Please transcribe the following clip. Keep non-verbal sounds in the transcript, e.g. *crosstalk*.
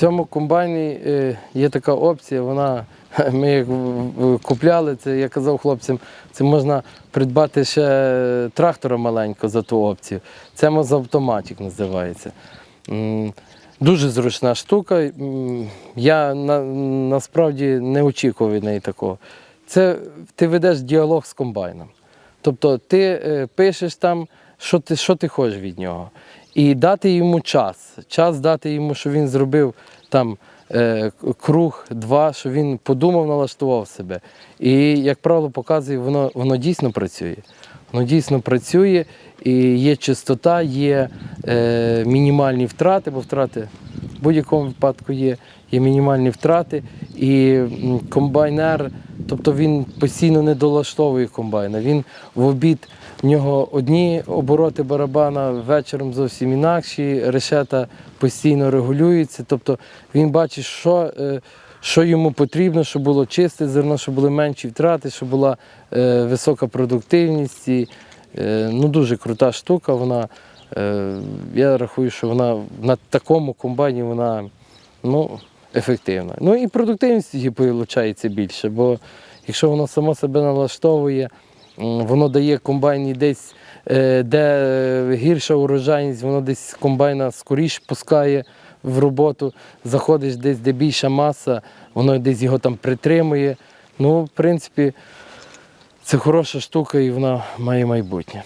цьому комбайні е, є така опція, вона *laughs* ми як купляли це, я казав хлопцям, це можна придбати ще трактора маленького за ту опцію. Це мозавтоматик називається. Дуже зручна штука. Я на, насправді не очікував від неї такого. Це ти ведеш діалог з комбайном. Тобто ти е, пишеш там, що ти, що ти хочеш від нього. І дати йому час. Час дати йому, що він зробив там е, круг, два, що він подумав, налаштував себе. І, як правило, показує, воно, воно дійсно працює. Воно дійсно працює, і є чистота, є е, мінімальні втрати, бо втрати в будь-якому випадку є, є мінімальні втрати. І комбайнер, тобто він постійно не долаштовує комбайна. Він в обід в нього одні обороти барабана, вечором зовсім інакші, решета постійно регулюється. Тобто він бачить, що, е, що йому потрібно, щоб було чисте зерно, щоб були менші втрати, щоб була е, висока продуктивність. Е, ну, дуже крута штука. Вона, я рахую, що вона на такому комбайні вона ну, ефективна. Ну і продуктивність її виходить більше, бо якщо воно само себе налаштовує, воно дає комбайні десь, е, де гірша урожайність, воно десь комбайна скоріше пускає в роботу, заходиш десь, де більша маса, воно десь його там притримує. Ну, в принципі, це хороша штука і вона має майбутнє.